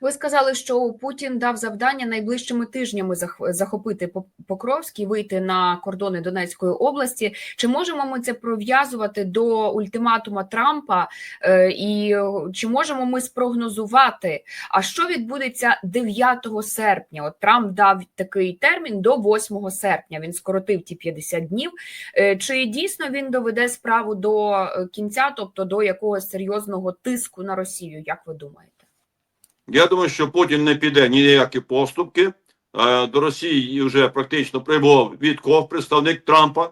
Ви сказали, що Путін дав завдання найближчими тижнями зах- захопити По- Покровськ і вийти на кордони Донецької області. Чи можемо ми це пров'язувати до ультиматума Трампа? Е, І чи можемо ми спрогнозувати, а що відбудеться 9 серпня? От Трамп дав такий термін до 8 серпня. Він скоротив ті 50 днів. Е, Чи дійсно він доведе справу до е, кінця, тобто до якогось серйозного тиску на Росію? Як ви думаєте? Я думаю, що Путін не піде ні на які поступки. Е, До Росії вже практично прибув Вітков, представник Трампа. Е,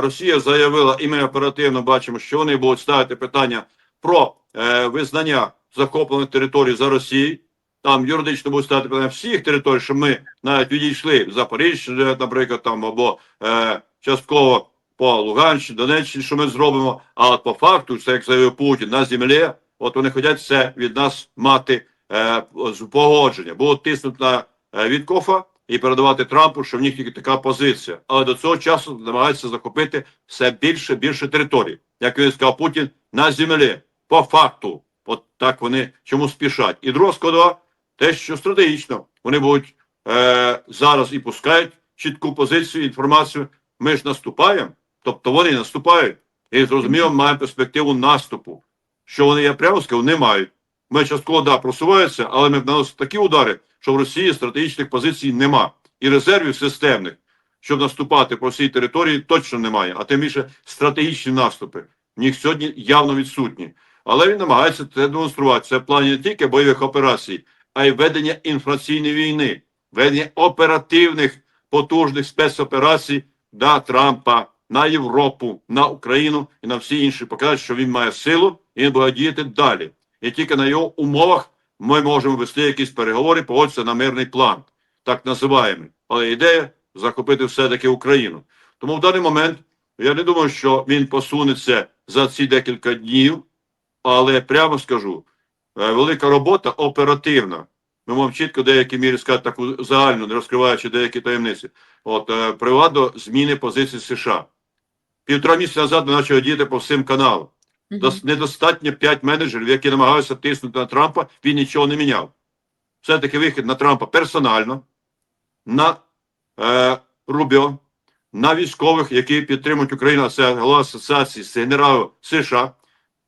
Росія заявила, і ми оперативно бачимо, що вони будуть ставити питання про е, визнання захоплених територій за Росією. Там юридично будуть ставити питання всіх територій, що ми навіть відійшли в Запоріжжя, наприклад, там або частково по Луганщині, Донеччині, що ми зробимо. А от по факту, це як заявив Путін на землі, от вони хочуть це від нас мати погодження, будуть тиснути на е, Віткофа і передавати Трампу, що в них тільки така позиція. Але до цього часу намагаються захопити все більше більше територій. Як він сказав Путін, на землі, по факту. От так вони чому спішать. І друга складова, те, що стратегічно вони будуть е, зараз і пускають чітку позицію, інформацію. Ми ж наступаємо, тобто вони наступають. І зрозуміло, маємо перспективу наступу. Що вони, я прямо сказав, не мають. Ми частково да, просуваються, але ми наносимо такі удари, що в Росії стратегічних позицій нема. І резервів системних, щоб наступати по всій території, точно немає. А тим більше стратегічні наступи. В них сьогодні явно відсутні. Але він намагається це демонструвати. Це в плані не тільки бойових операцій, а й ведення інформаційної війни, ведення оперативних потужних спецоперацій на Трампа, на Європу, на Україну і на всі інші показати, що він має силу і він буде діяти далі. І тільки на його умовах ми можемо вести якісь переговори, погодитися на мирний план, так називаємо. Але ідея захопити все-таки Україну. Тому в даний момент я не думаю, що він посунеться за ці декілька днів, але прямо скажу, е, велика робота оперативна. Ми можемо чітко в деякій мірі сказати таку загальну, не розкриваючи деякі таємниці. От е, до зміни позиції США. Півтора місяця назад ми почали діяти по всім каналам. Дос- недостатньо 5 менеджерів, які намагаються тиснути на Трампа, він нічого не міняв. Все-таки вихід на Трампа персонально, на е, Рубіо, на військових, які підтримують Україну, це голова асоціації з генералів США,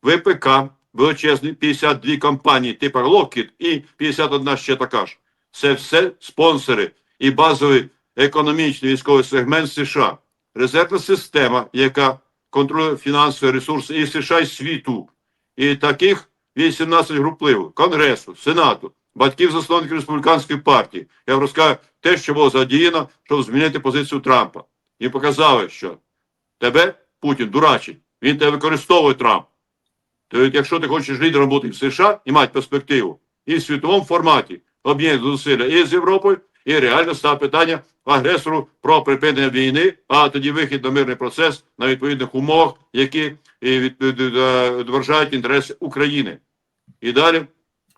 ВПК, величезний, 52 компанії, типу Lockheed і 51 ще така ж. Це все спонсори і базовий економічний військовий сегмент США. Резервна система, яка контролює фінансові ресурси і США, і світу. І таких 18 груп впливу Конгресу, Сенату, батьків засновників республіканської партії. Я розкажу те, що було задіяно, щоб змінити позицію Трампа. І показали, що тебе Путін дурачить, він тебе використовує Трамп. То якщо ти хочеш лідером бути в США і мати перспективу, і в світовому форматі об'єднати зусилля і з Європою, і реально став питання агресору про припинення війни, а тоді вихід на мирний процес на відповідних умовах, які і від- від- е, відображають інтереси України. І далі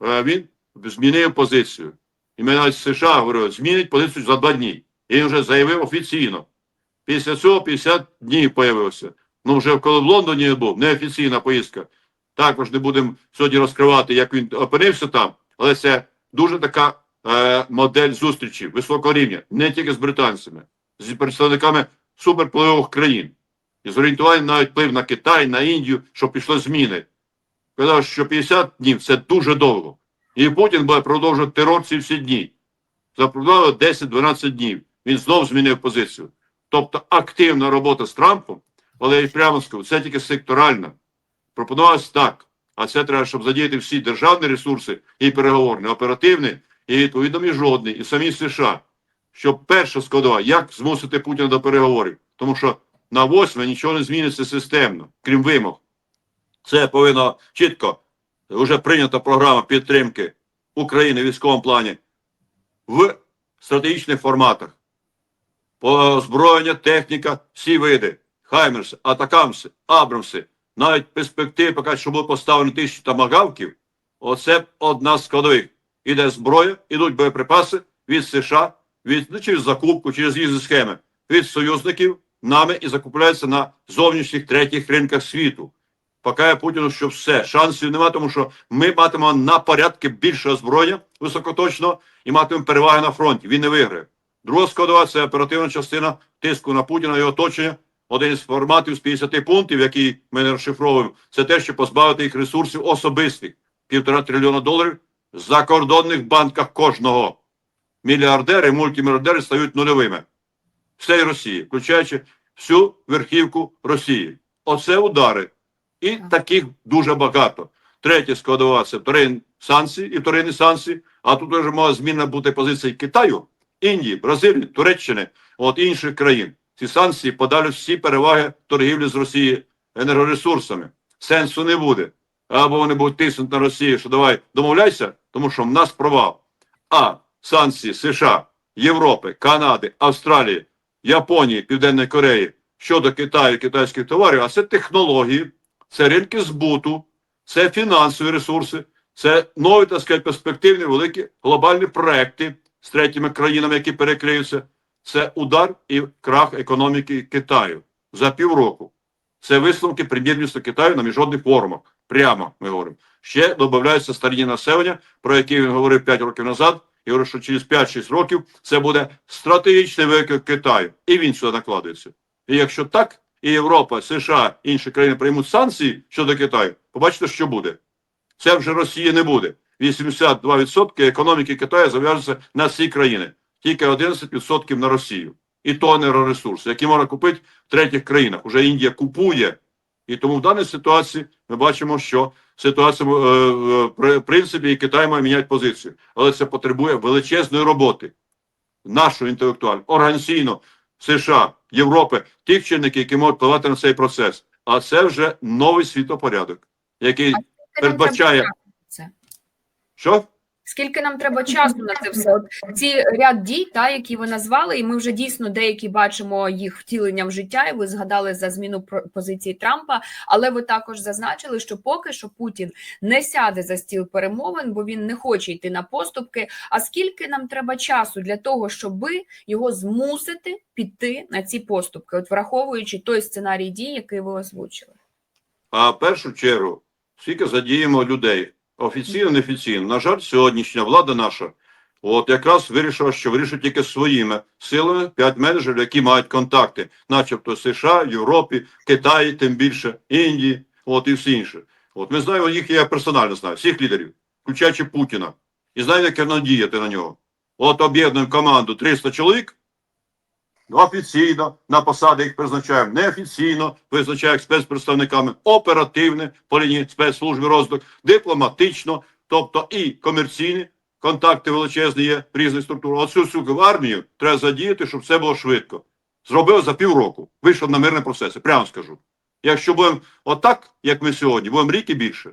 е, він змінив позицію. І ми навіть США говорили, змінить позицію за два дні. І він вже заявив офіційно. Після цього 50 днів появився. Ну, вже коли в Лондоні був, неофіційна поїздка. Також не будемо сьогодні розкривати, як він опинився там, але це дуже така е, модель зустрічі високого рівня, не тільки з британцями, з представниками супервпливових країн. І з орієнтуванням навіть вплив на Китай, на Індію, щоб пішли зміни. Казав, що 50 днів це дуже довго. І Путін буде продовжувати терор ці всі дні. Запропонували 10-12 днів. Він знов змінив позицію. Тобто активна робота з Трампом, але я прямо скажу, це тільки секторальна. Пропонувалось так. А це треба, щоб задіяти всі державні ресурси і переговорні, оперативні, і відповідно міжнародні, і самі США. Щоб перша складова, як змусити Путіна до переговорів. Тому що на восьме нічого не зміниться системно, крім вимог. Це повинно чітко вже прийнята програма підтримки України в військовому плані в стратегічних форматах. Озброєння, техніка, всі види. Хаймерси, Атакамси, Абрамси, навіть перспективи, поки що було поставлено тисячу тамагавків, оце одна з складових. Іде зброя, ідуть боєприпаси від США, від, ну, через закупку, через різні схеми, від союзників нами і закупляються на зовнішніх третіх ринках світу. покаже Путіну, що все, шансів немає, тому що ми матимемо на порядки більше озброєння високоточного і матимемо переваги на фронті. Він не виграє. Друга складова це оперативна частина тиску на Путіна і оточення. Один із форматів з 50 пунктів, який ми не розшифровуємо, це те, що позбавити їх ресурсів особистих півтора трильйона доларів закордонних банках кожного. Мільярдери, мультимільярдери стають нульовими. Всієї Росії, включаючи всю верхівку Росії. Оце удари. І таких дуже багато. Третя складова це вторинні санкції і вторинні санкції. А тут вже може змінна бути позиція Китаю, Індії, Бразилії, Туреччини, от інших країн. Ці санкції подалять всі переваги торгівлі з Росії енергоресурсами. Сенсу не буде. Або вони будуть тиснути на Росію, що давай домовляйся, тому що в нас провал. А санкції США, Європи, Канади, Австралії, Японії, Південної Кореї щодо Китаю, китайських товарів, а це технології, це ринки збуту, це фінансові ресурси, це нові, так сказати, перспективні великі глобальні проекти з третіми країнами, які перекриються. Це удар і крах економіки Китаю за півроку. Це висновки прем'єр-міністра Китаю на міжнародних форумах. Прямо ми говоримо. Ще додаються старіння населення, про які він говорив 5 років назад. І говорив, що через 5-6 років це буде стратегічний виклик Китаю. І він сюди накладається. І якщо так, і Європа, США, інші країни приймуть санкції щодо Китаю, побачите, що буде. Це вже Росії не буде. 82% економіки Китаю зав'яжуться на ці країни, тільки 11% на Росію. І то енергоресурси, які можна купити в третіх країнах. Уже Індія купує. І тому в даній ситуації ми бачимо, що ситуація е, е, в принципі і Китай має міняти позицію. Але це потребує величезної роботи нашої інтелектуальної, організаційно США, Європи, тих чинників, які можуть впливати на цей процес. А це вже новий світопорядок, який передбачає- що? Скільки нам треба часу на це все? От ці ряд дій, та які ви назвали, і ми вже дійсно деякі бачимо їх втіленням в життя. І ви згадали за зміну позиції Трампа. Але ви також зазначили, що поки що Путін не сяде за стіл перемовин, бо він не хоче йти на поступки. А скільки нам треба часу для того, щоб його змусити піти на ці поступки, от враховуючи той сценарій дій, який ви озвучили? А в першу чергу, скільки задіємо людей офіційно, неофіційно. На жаль, сьогоднішня влада наша, от якраз вирішила, що вирішить тільки своїми силами п'ять менеджерів, які мають контакти, начебто США, Європі, Китаї, тим більше, Індії, от і всі інші. От ми знаємо їх, я персонально знаю, всіх лідерів, включаючи Путіна, і знаємо, як надіяти на нього. От об'єднуємо команду 300 чоловік. Офіційно на посади їх призначаємо, неофіційно визначаємо як спецпредставниками, оперативне по лінії спецслужби розвиток, дипломатично, тобто і комерційні контакти величезні є різних структурах. Оцю всю армію треба задіяти, щоб все було швидко. Зробив за півроку, вийшов на мирний процес, прямо скажу. Якщо будемо отак, як ми сьогодні, будемо рік і більше.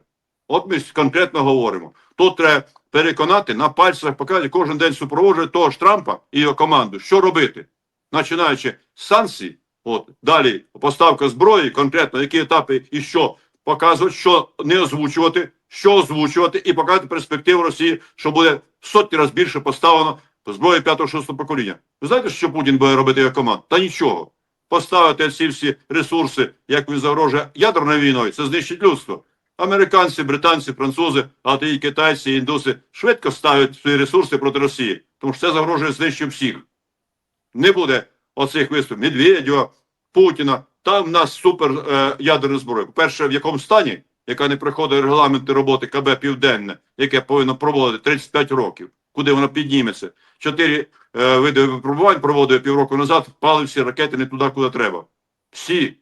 От ми конкретно говоримо. Тут треба переконати на пальцях, показати кожен день супроводжує того ж Трампа і його команду, що робити починаючи з санкцій, от далі поставка зброї, конкретно які етапи і що показувати, що не озвучувати, що озвучувати, і показати перспективу Росії, що буде в сотні разів більше поставлено зброї 5-6 покоління. Ви знаєте, що Путін буде робити як команд? Та нічого. Поставити ці всі ресурси, як він загрожує ядерною війною, це знищить людство. Американці, британці, французи, а і китайці, і індуси швидко ставлять свої ресурси проти Росії, тому що це загрожує знищенню всіх не буде оцих виступів Медведєва, Путіна. Там в нас супер е, ядерна зброя. По-перше, в якому стані, яка не приходить регламенти роботи КБ Південне, яке повинно проводити 35 років, куди воно підніметься. Чотири е, види випробувань проводив півроку назад, впали всі ракети не туди, куди треба. Всі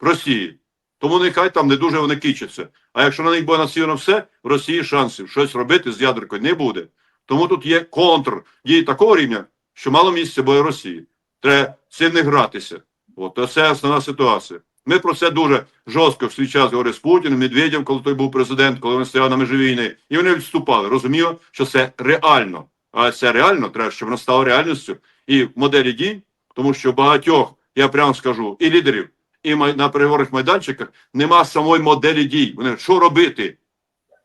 в Росії. Тому нехай там не дуже вони кичаться. А якщо на них буде націлено все, в Росії шансів щось робити з ядеркою не буде. Тому тут є контр дії такого рівня, що мало місця буде Росії. Треба цим не гратися. От це основна ситуація. Ми про це дуже жорстко в свій час говорили з Путіним, Медведєм, коли той був президент, коли він стояв на межі війни. І вони відступали. Розуміло, що це реально. А це реально, треба, щоб воно стало реальністю і в моделі дій, тому що багатьох, я прямо скажу, і лідерів, і на переговорних майданчиках нема самої моделі дій. Вони що робити?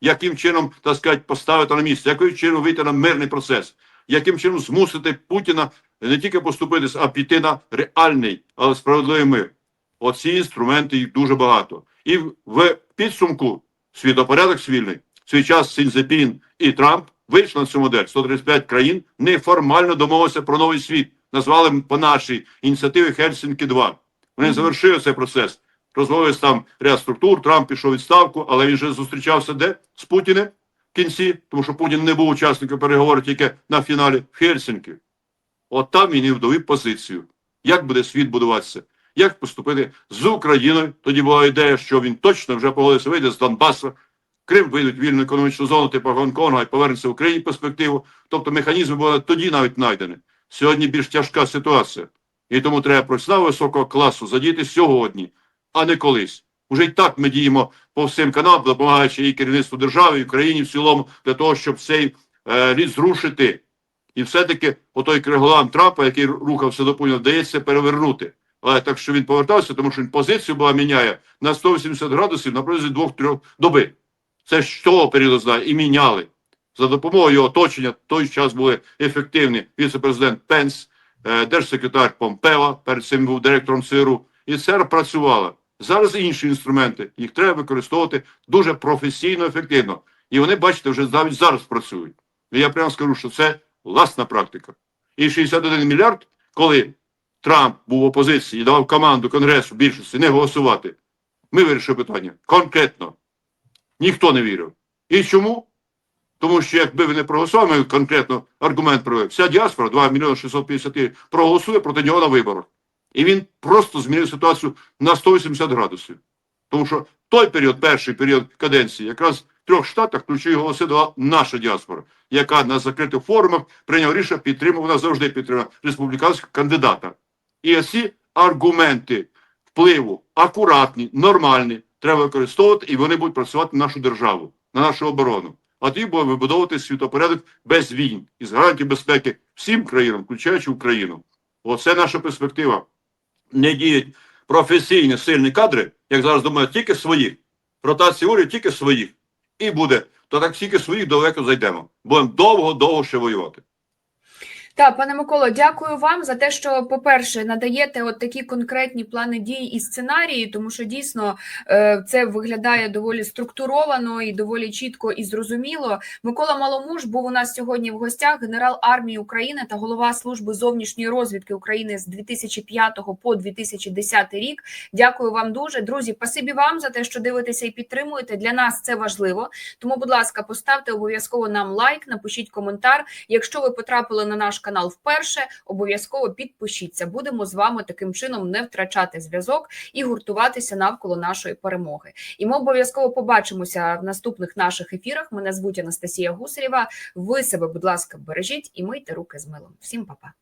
Яким чином, так сказати, поставити на місце, яким чином вийти на мирний процес, яким чином змусити Путіна не тільки поступитися, а піти на реальний, але справедливий мир. Оці інструменти їх дуже багато. І в- підсумку світопорядок свільний, в свій час Сінзепін і Трамп вийшли на цю модель. 135 країн неформально домовилися про новий світ. Назвали по нашій ініціативі Хельсінки 2 Вони завершили цей процес. Розмовились там ряд структур, Трамп пішов відставку, але він же зустрічався де? З Путіним в кінці, тому що Путін не був учасником переговорів тільки на фіналі в Хельсінки. От там він і вдовів позицію. Як буде світ будуватися? Як поступити з Україною? Тоді була ідея, що він точно вже погодився вийде з Донбасу. Крим вийдуть вільну економічну зону типу Гонконга і повернеться в Україні перспективу. Тобто механізми були тоді навіть знайдені. Сьогодні більш тяжка ситуація. І тому треба професіонал високого класу задіяти сьогодні, а не колись. Уже й так ми діємо по всім каналам, допомагаючи і керівництву держави, і Україні в цілому, для того, щоб цей е, ліс зрушити. І все-таки отой криголам Трампа, який рухався до Путіна, вдається перевернути. Але так, що він повертався, тому що він позицію була міняє на 180 градусів на протязі двох-трьох доби. Це ж того періоду знає, і міняли. За допомогою оточення в той час були ефективні віце-президент Пенс, е, держсекретар Помпео, перед цим був директором ЦРУ. І це працювало. Зараз інші інструменти, їх треба використовувати дуже професійно, ефективно. І вони, бачите, вже навіть зараз працюють. І я прямо скажу, що це власна практика. І 61 мільярд, коли Трамп був в опозиції і давав команду Конгресу більшості не голосувати, ми вирішили питання конкретно. Ніхто не вірив. І чому? Тому що якби ви не проголосували, ми конкретно аргумент провели. Вся діаспора, 2 мільйони 650 проголосує проти нього на виборах. І він просто змінив ситуацію на 180 градусів. Тому що той період, перший період каденції, якраз трьох штатах ключові голоси дала наша діаспора, яка на закритих форумах прийняла рішення підтримувала, вона завжди підтримала республіканського кандидата. І ці аргументи впливу акуратні, нормальні, треба використовувати, і вони будуть працювати на нашу державу, на нашу оборону. А тоді буде вибудовувати світопорядок без війн і з гарантії безпеки всім країнам, включаючи Україну. Оце наша перспектива. Не діють професійні сильні кадри, як зараз думають, тільки своїх. Ротація уряд тільки своїх. І буде. То так тільки своїх далеко зайдемо. Будемо довго-довго ще воювати. Так, пане Миколо, дякую вам за те, що, по-перше, надаєте от такі конкретні плани дій і сценарії, тому що дійсно е, це виглядає доволі структуровано і доволі чітко і зрозуміло. Микола Маломуж був у нас сьогодні в гостях, генерал армії України та голова служби зовнішньої розвідки України з 2005 по 2010 рік. Дякую вам дуже, друзі. Пасибі вам за те, що дивитеся і підтримуєте. Для нас це важливо. Тому, будь ласка, поставте обов'язково нам лайк, напишіть коментар. Якщо ви потрапили на наш канал вперше, обов'язково підпишіться. Будемо з вами таким чином не втрачати зв'язок і гуртуватися навколо нашої перемоги. І ми обов'язково побачимося в наступних наших ефірах. Мене звуть Анастасія Гусарєва. Ви себе, будь ласка, бережіть і мийте руки з милом. Всім па-па.